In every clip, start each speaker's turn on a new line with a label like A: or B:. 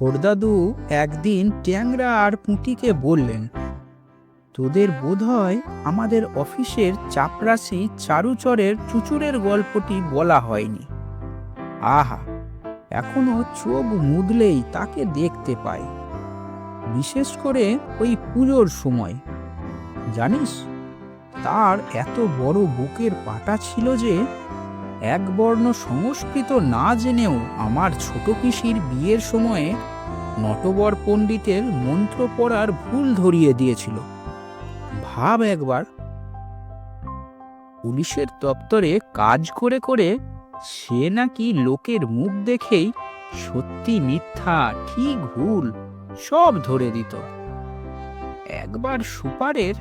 A: ছোড়দাদু একদিন ট্যাংরা আর পুঁটিকে বললেন, তোদের বোধ হয় আমাদের অফিসের চাপরাশি চারুচরের চুচুরের গল্পটি বলা হয়নি। আহা, এখনও চোখ মুদলেই তাকে দেখতে পাই। বিশেষ করে ওই পুজোর সময়। জানিস, তার এত বড় বুকের পাটা ছিল যে একবর্ণ সংস্কৃত না জেনেও আমার ছোট পিসির বিয়ের সময়ে নটবর পণ্ডিতের মন্ত্র পড়ার ভুল ধরিয়ে দিয়েছিল। ভাব একবার। পুলিশের দপ্তরে কাজ করে করে সে নাকি লোকের মুখ দেখেই সত্যি মিথ্যা ঠিক ভুল, সব ধরে দিত। একবার সুপারের,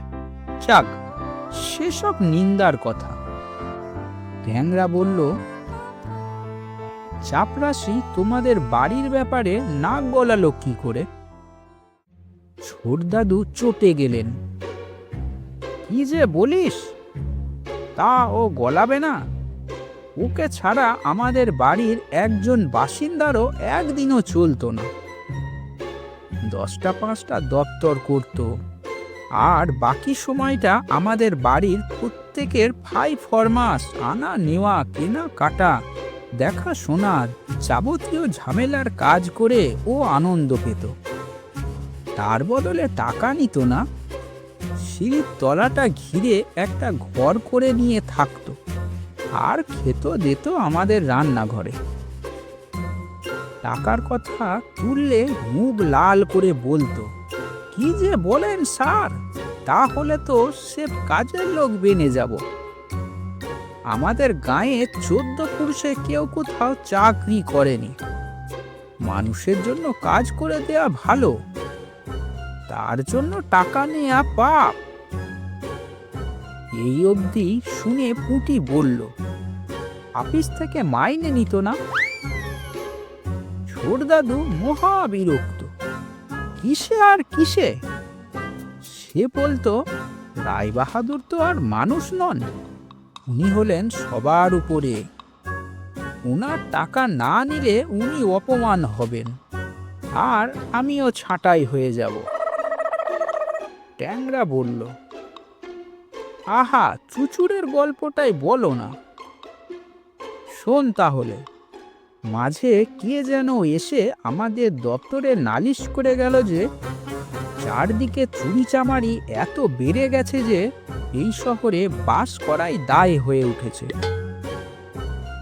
A: যাক, সেসব নিন্দার কথা। ট্যাংরা বলল, চাপরাশি তোমাদের বাড়ির ব্যাপারে নাক গলালো কি করে? ছোটদাদু চটে গেলেন, কি যে বলিস? তা ও গলাবে না। ওকে ছাড়া আমাদের বাড়ির একজন বাসিন্দারও একদিনও চলতো না। দশটা পাঁচটা দপ্তর করতো। আর বাকি সময়টা আমাদের বাড়ির প্রত্যেকের ফাই ফরমাস, আনা, নেওয়া, কেনা, কাটা। দেখা শোনার যাবতীয় ঝামেলার কাজ করে ও আনন্দ পেত। তার বদলে টাকা নিত না। সিঁড়ির তলাটা ঘিরে একটা ঘর করে নিয়ে থাকতো। আর খেত দিত আমাদের রান্নাঘরে। টাকার কথা তুললে মুখ লাল করে বলতো। কি যে বলেন, স্যার? তাহলে তো সে কাজের লোক বেনে যাব। আমাদের গায়ে চোদ্দ পুরুষে কেউ কোথাও চাকরি করেনি। মানুষের জন্য কাজ করে দেয়া ভালো। তার জন্য টাকা নেয়া পাপ। এই অবধি শুনে পুঁটি বলল, অফিস থেকে মাইনে নিত না? ছোট দাদু মহা বিরক্ত কিসে আর কিসে? সে বলতো রায় বাহাদুর তো আর মানুষ নন। উনি হলেন সবার উপরে। ওনার টাকা না নিলে উনি অপমান হবেন। আর আমিও ছাঁটাই হয়ে যাব। ট্যাংরা বলল, আহা চুচুরের গল্পটাই বলো না। শোন তাহলে। মাঝে কে যেন এসে আমাদের দপ্তরে নালিশ করে গেল যে, চারদিকে চুরি চামারি এত বেড়ে গেছে যে, এই শহরে বাস করাই দায় হয়ে উঠেছে।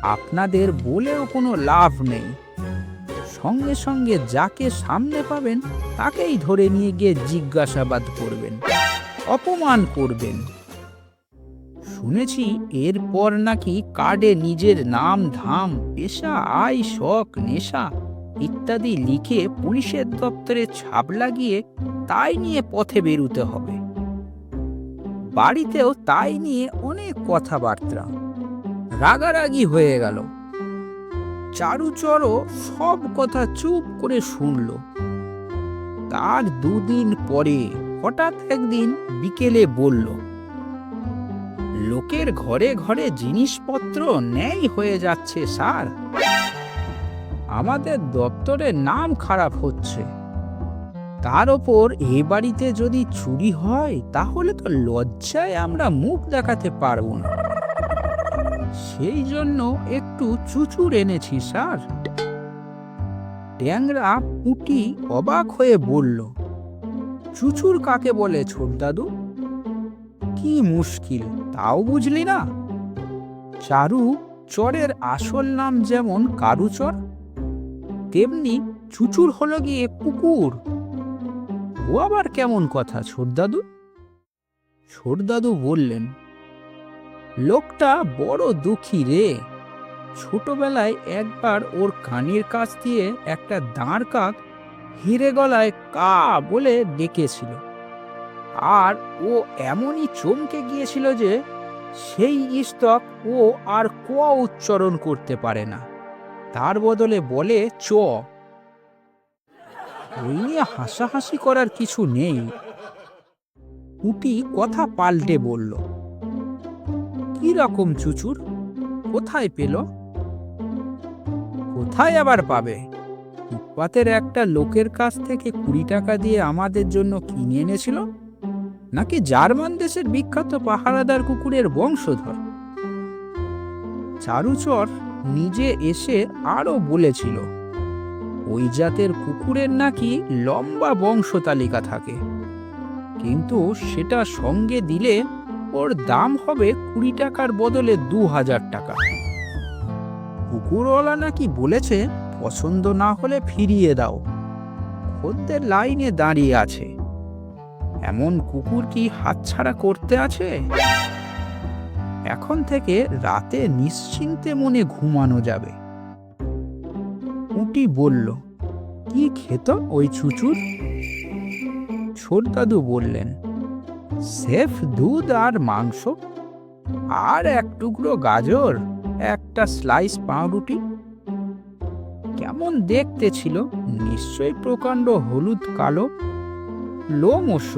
A: আপনাদের বলেও কোনো লাভ নেই। সঙ্গে সঙ্গে যাকে সামনে পাবেন, তাকেই ধরে নিয়ে গিয়ে জিজ্ঞাসাবাদ করবেন, অপমান করবেন। শুনেছি এরপর নাকি কার্ডে নিজের নাম, ধাম, পেশা, আয়, শখ, নেশা ইত্যাদি লিখে পুলিশের দপ্তরে ছাপ লাগিয়ে তাই নিয়ে পথে বেরুতে হবে। বাড়িতেও তাই নিয়ে অনেক কথাবার্তা। রাগারাগি হয়ে গেল। চারুচরও সব কথা চুপ করে শুনল। তার দুদিন পরে হঠাৎ একদিন বিকেলে বলল লোকের ঘরে ঘরে জিনিসপত্র নেই হয়ে যাচ্ছে, স্যার। আমাদের দপ্তরের নাম খারাপ হচ্ছে। তার ওপর এ বাড়িতে যদি চুরি হয়, তাহলে তো লজ্জায় আমরা মুখ দেখাতে পারব না। সেই জন্য একটু চুচুর এনেছি, স্যার। ট্যাংরা পুটি অবাক হয়ে বলল চুচুর কাকে বলে ছোট দাদু কি মুশকিল। তাও বুঝলি না? চারু, চরের আসল নাম যেমন কারুচর, তেমনি চুচুর হলো গিয়ে কুকুর। ও আবার কেমন কথা, ছোটদাদু? ছোটদাদু বললেন, লোকটা বড় দুঃখী রে। ছোটবেলায় একবার ওর কানের কাছ দিয়ে একটা দাঁড় কাক হিরে গলায় কা বলে ডেকেছিল। আর ও এমনই চমকে গিয়েছিল যে সেই ইস্তক ও আর ক উচ্চারণ করতে পারে না। তার বদলে বলে, চ। ওই নিয়ে হাসাহাসি করার কিছু নেই। উটি কথা পাল্টে বলল, কি রকম চুচুর? কোথায় পেল? কোথায় আবার পাবে? ফুটপাতের একটা লোকের কাছ থেকে কুড়ি টাকা দিয়ে আমাদের জন্য কিনে এনেছিল? নাকি জার্মান দেশের বিখ্যাত পাহারাদার কুকুরের বংশধর? চারুচর নিজে এসে আরও বলেছিল, ওই জাতের কুকুরের নাকি লম্বা বংশ তালিকা থাকে। কিন্তু সেটা সঙ্গে দিলে ওর দাম হবে কুড়ি টাকার বদলে দু হাজার টাকা। কুকুরওয়ালা নাকি বলেছে, পছন্দ না হলে ফিরিয়ে দাও। খদ্দের লাইনে দাঁড়িয়ে আছে। এমন কুকুর কি হাতছাড়া করতে আছে? এখন থেকে রাতে নিশ্চিন্তে মনে ঘুমানো যাবে। উটি বলল, কি খেত ওই চুচুর? ছোটদাদু বললেন, সেফ দুধ আর মাংস, আর এক টুকরো গাজর, একটা স্লাইস পাউরুটি। কেমন দেখতে ছিল, নিশ্চয়ই প্রকাণ্ড হলুদ কালো লোমশ,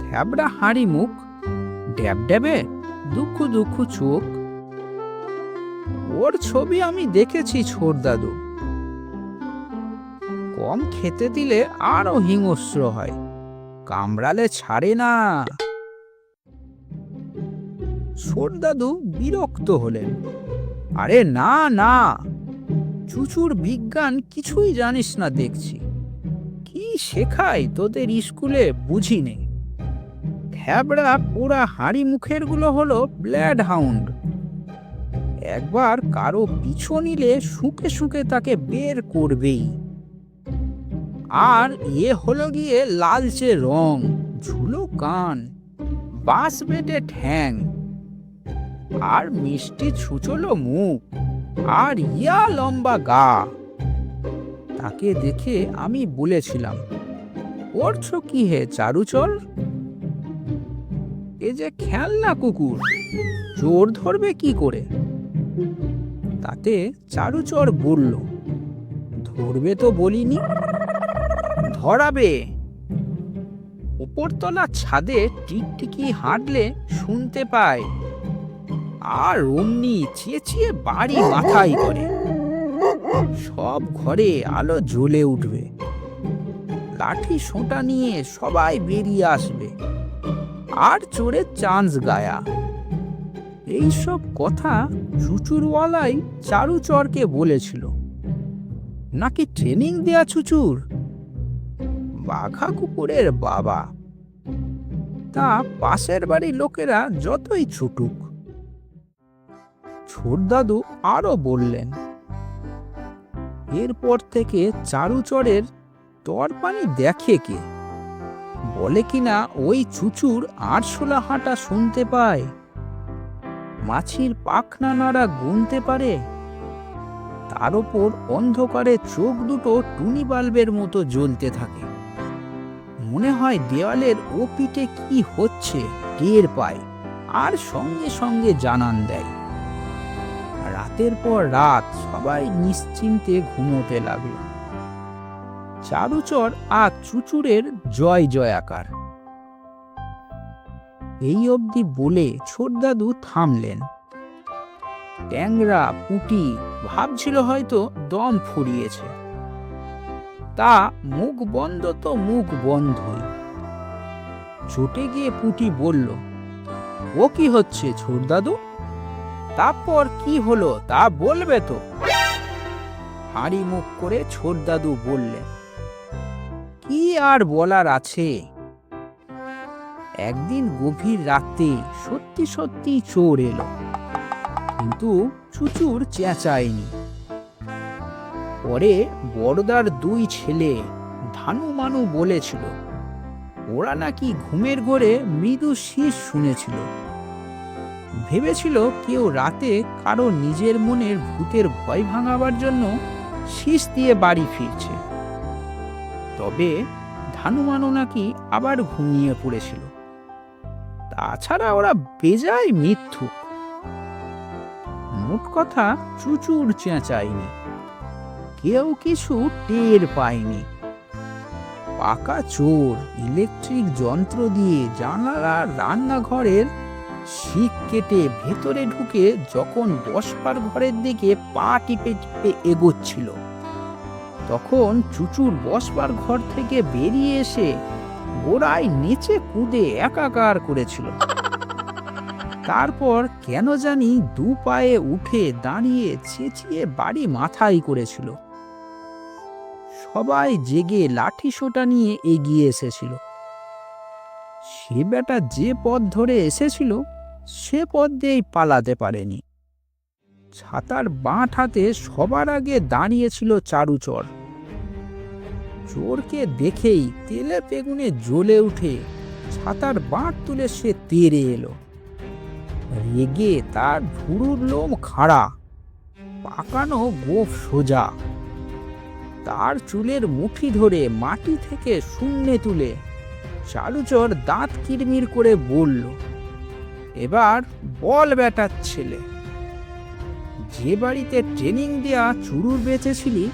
A: থ্যাবড়া হাঁড়ি মুখ, ড্যাব ড্যাবে দুঃখ দুঃখ চোখ। ওর ছবি আমি দেখেছি, ছোট দাদু। কম খেতে দিলে আরও হিংস্র হয়, কামড়ালে ছাড়ে না। ছোট দাদু বিরক্ত হলেন। আরে না না, চুচুর বিজ্ঞান কিছুই জানিস না, দেখছি। শেখায় তোদের স্কুলে বুঝি নেই। থ্যাবড়া পোড়া হাঁড়ি মুখেরগুলো হলো ব্ল্যাড হাউন্ড। একবার কারও পিছু নিলে শুকে শুকে তাকে বের করবেই। আর এ হলো গিয়ে লালচে রং, ঝুলো কান বাঁশ বেটে ঠ্যাং, আর মিষ্টি ছুচলো মুখ, আর ইয়া লম্বা গা। তাকে দেখে আমি বলেছিলাম করছ কি হে চারুচল এ যে খেলনা কুকুর, চোর ধরবে কি করে? তাতে চারুচর বলল, ধরবে তো বলিনি, ধরাবে। উপরতলা ছাদে টিকটিকি হাঁটলে শুনতে পায়, আর অমনি চেঁচিয়ে বাড়ি মাথায় করে। সব ঘরে আলো জ্বলে উঠবে। লাঠি সোঁটা নিয়ে সবাই বেরিয়ে আসবে। আর চোরে চান্স গায়া। এইসব কথা চুচুরওয়ালাই চারুচরকে বলেছিল। নাকি ট্রেনিং দেয়া চুচুর? বাঘা কুকুরের বাবা। তা পাশের বাড়ির লোকেরা যতই ছুটুক। ছোট দাদু আরও বললেন এরপর থেকে চারুচরের তরপানি দেখে কে? বলে কিনা ওই চুচুর আরশোলা হাঁটা শুনতে পায়। মাছির পাখনা নাড়া গুনতে পারে। তার ওপর অন্ধকারে চোখ দুটো টুনি বাল্বের মতো জ্বলতে থাকে। মনে হয় দেওয়ালের ও পিঠে কি হচ্ছে, টের পায়। আর সঙ্গে সঙ্গে জানান দেয়। রাতের পর রাত সবাই নিশ্চিন্তে ঘুমোতে লাগল। চারুচর আর চুচুরের জয় জয়াকার। এই অবধি বলে ছোট দাদু থামলেন। ট্যাংরা, পুটি, ভাবছিল হয়তো দম ফুরিয়েছে। তা মুখ বন্ধ তো মুখ বন্ধই। ছুটে গিয়ে পুটি বলল, ও কি হচ্ছে ছোট দাদু? তারপর কি হলো তা বলবে তো? হাঁড়ি মুখ করে ছোট দাদু বললেন, কি আর বলার আছে? একদিন গভীর রাতে সত্যি সত্যি চোর এলো, কিন্তু চুচুর চেঁচায়নি। পরে বড়দার দুই ছেলে ধানু মানু বলেছিল, ওরা নাকি ঘুমের ঘরে মৃদু শীষ শুনেছিল। ভেবেছিল কেউ রাতে কারও নিজের মনের ভূতের ভয় ভাঙাবার জন্য শীষ দিয়ে বাড়ি ফিরছে। তবে ধানুমানো নাকি আবার ঘুমিয়ে পড়েছিল। তাছাড়া ওরা বেজায় মিথ্যুক। মোট কথা চুচুর চেঁচায়নি। কেউ কিছু টের পায়নি। পাকা চোর, ইলেকট্রিক যন্ত্র দিয়ে জানালা রান্নাঘরের শিক কেটে ভেতরে ঢুকে যখন বসবার ঘরের দিকে পা টিপে টিপে এগোচ্ছিল, তখন চুচুর বসবার ঘর থেকে বেরিয়ে এসে গোড়ায় নেচে কুদে একাকার করেছিল। তারপর কেন জানি দু পায়ে উঠে দাঁড়িয়ে চেঁচিয়ে বাড়ি মাথায় করেছিল। সবাই জেগে লাঠি সোটা নিয়ে এগিয়ে এসেছিল। সে বেটা যে পথ ধরে এসেছিল সে পথ পালাতে পারেনি। ছাতার বাঁট হাতে সবার আগে দাঁড়িয়েছিল চারুচর। চোরকে দেখেই তেলে বেগুনে জ্বলে উঠে ছাতার বাঁট তুলে সে তেরে এলো। রেগে তার ভুরুর লোম খাড়া, পাকানো গোফ সোজা। তার চুলের মুঠি ধরে মাটি থেকে শূন্যে তুলে চারুচর দাঁত কিরমির করে বলল এবার বল বেটার ছেলে। যে বাড়িতে ট্রেনিং দেয়া চুরুর বেঁচেছিলি,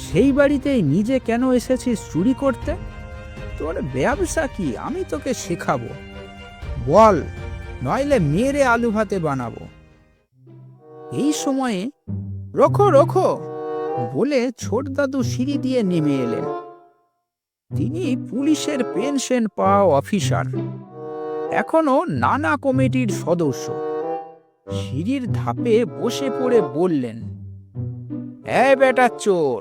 A: সেই বাড়িতেই নিজে কেন এসেছিস চুরি করতে? তোর ব্যবসা কি? আমি তোকে শেখাবো। বল, নইলে মেরে আলু ভাতে বানাবো। এই সময়ে রখো রখো বলে ছোট দাদু সিঁড়ি দিয়ে নেমে এলেন। তিনি পুলিশের পেনশন পাওয়া অফিসার এখনও নানা কমিটির সদস্য। সিঁড়ির ধাপে বসে পড়ে বললেন এ বেটা চোর,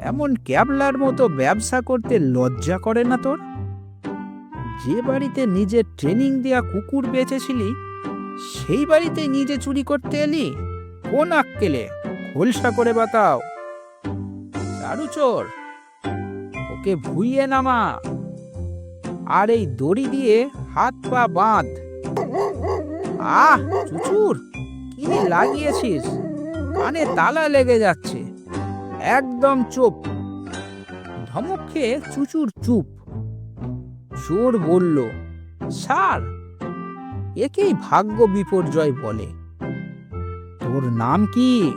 A: এমন ক্যাবলার মতো ব্যবসা করতে লজ্জা করে না তোর? যে বাড়িতে নিজে ট্রেনিং দেয়া কুকুর বেঁচেছিলি, সেই বাড়িতে নিজে চুরি করতে এলি? কোন আক্কেলে? খোলসা করে বাতাও। চারু চোর, ওকে ভুইয়ে নামা। আর এই দড়ি দিয়ে হাত পা বাঁধ। আহ, চুচুর, কি লাগিয়েছিস? কানে তালা লেগে যাচ্ছে। একদম চুপ। ধমক খেয়ে চুচুর চুপ। চোর বলল, স্যার, একেই ভাগ্য বিপর্যয় বলে। তোর নাম কি?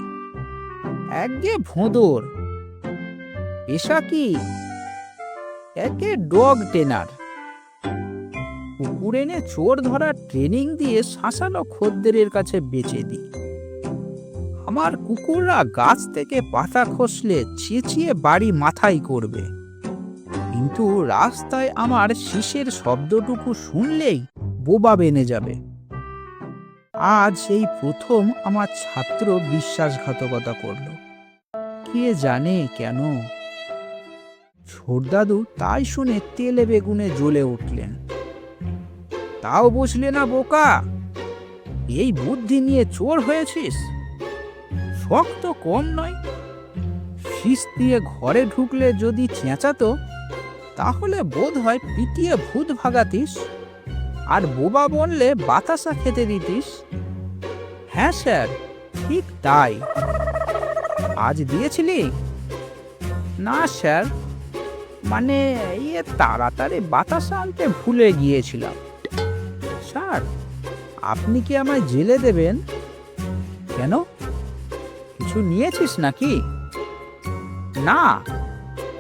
A: একগে ভোঁদর। পেশা কি? একে ডগ টেনার। কুকুর এনে চোর ধরার ট্রেনিং দিয়ে শাসালো খদ্দেরের কাছে বেচে দিই। আমার কুকুররা গাছ থেকে পাতা খসলে চেঁচিয়ে বাড়ি মাথায় করবে। কিন্তু রাস্তায় আমার শীষের শব্দটুকু শুনলেই বোবা বেনে যাবে। আজ এই প্রথম আমার ছাত্র বিশ্বাসঘাতকতা করল। কে জানে কেন? ছোটদাদু তাই শুনে তেলে বেগুনে জ্বলে উঠলেন। তাও বুঝলে না বোকা? এই বুদ্ধি নিয়ে চোর হয়েছিস? শখ তো কম নয়। শীষ দিয়ে ঘরে ঢুকলে যদি চেঁচাতো, তাহলে বোধ হয় পিটিয়ে ভূত ভাগাতিস। আর বোবা বললে বাতাসা খেতে দিতিস। হ্যাঁ স্যার, ঠিক তাই। আজ দিয়েছিলি? না স্যার মানে ইয়ে তাড়াতাড়ি বাতাসা আনতে ভুলে গিয়েছিলাম। স্যার আপনি কি আমায় জেলে দেবেন? কেন? কিছু নিয়েছিস নাকি? না,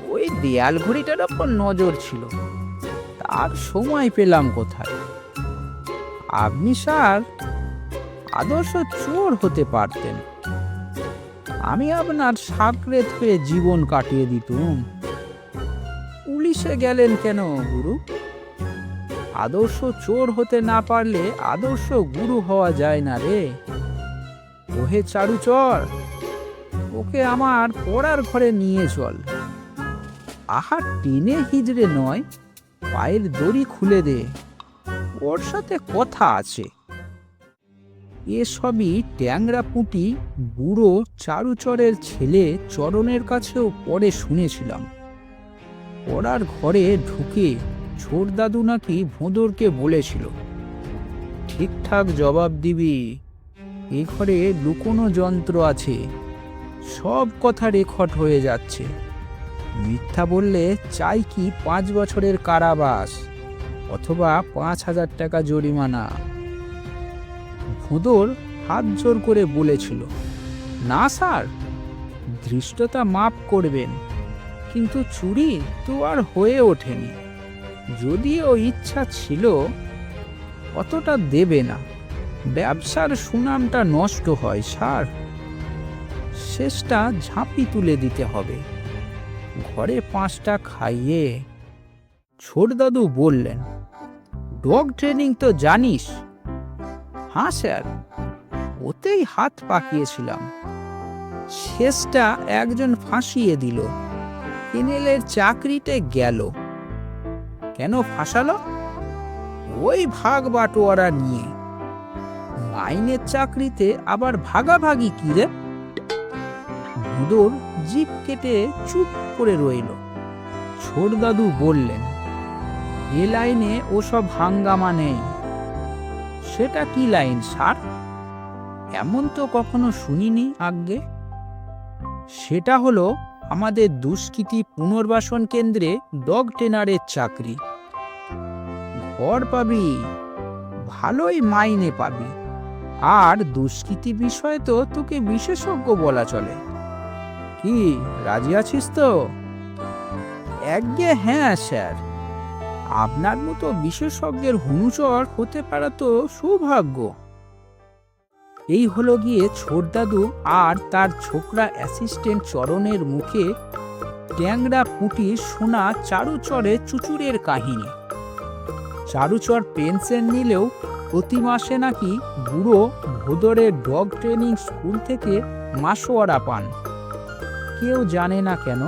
A: ওই দেয়াল ঘড়িটার ওপর নজর ছিল। তার সময় পেলাম কোথায়? আপনি স্যার, আদর্শ চোর হতে পারতেন। আমি আপনার সাকরেত হয়ে জীবন কাটিয়ে দিতুম। পুলিশে গেলেন কেন, গুরু? আদর্শ চোর হতে না পারলে আদর্শ গুরু হওয়া যায় না রে। ওহে চারু চর ওকে আমার পড়ার ঘরে নিয়ে চল। আহার টেনে হিজড়ে নয়, পায়ের দড়ি খুলে দে। ওর সাথে কথা আছে। এসবই ট্যাংরা পুঁটি বুড়ো চারুচরের ছেলে চরণের কাছেও পরে শুনেছিলাম। পড়ার ঘরে ঢুকে ছোট দাদু নাকি ভোঁদরকে বলেছিল। ঠিকঠাক জবাব দিবি। এ ঘরে লুকোনো যন্ত্র আছে। সব কথা রেকর্ড হয়ে যাচ্ছে। মিথ্যা বললে চাই কি পাঁচ বছরের কারাবাস অথবা পাঁচ হাজার টাকা জরিমানা। ভোঁদর হাত জোর করে বলেছিল, না স্যার, ধৃষ্টতা মাপ করবেন। কিন্তু চুরি তো আর হয়ে ওঠেনি। যদিও ইচ্ছা ছিল, অতটা দেবে না। ব্যবসার সুনামটা নষ্ট হয়, স্যার। শেষটা ঝাঁপি তুলে দিতে হবে। ঘরে পাঁচটা খাইয়ে ছোট দাদু বললেন, ডগ ট্রেনিং তো জানিস? হ্যাঁ স্যার। ওতেই হাত পাকিয়েছিলাম। শেষটা একজন ফাঁসিয়ে দিল। কেনেলের চাকরিতে গেল। কেন ফাঁসালো? ওই ভাগ বাটোয়ারা নিয়ে। মাইনের চাকরিতে আবার ভাগাভাগি কি রে? ভুদোর জিপ কেটে চুপ করে রইল। ছোট দাদু বললেন, এ লাইনে ওসব হাঙ্গামা নেই। সেটা কি লাইন, স্যার? এমন তো কখনো শুনিনি আগে। সেটা হলো আমাদের দুষ্কৃতি পুনর্বাসন কেন্দ্রে ডগ ট্রেনারের চাকরি। ঘর পাবি। ভালোই মাইনে পাবি। আর দুষ্কৃতি বিষয়ে তো তোকে বিশেষজ্ঞ বলা চলে। কি, রাজি আছিস তো? একগে হ্যাঁ স্যার। আপনার মতো বিশেষজ্ঞের হুনুচর হতে পারা তো সৌভাগ্য। এই হলো গিয়ে ছোট দাদু আর তার ছোকরা অ্যাসিস্ট্যান্ট চরণের মুখে ট্যাংরা পুঁটি শোনা চারুচরে চুচুরের কাহিনী। চারুচর পেনশন নিলেও প্রতি মাসে নাকি বুড়ো ভোদরের ডগ ট্রেনিং স্কুল থেকে মাসোয়ারা পান। কেউ জানে না কেন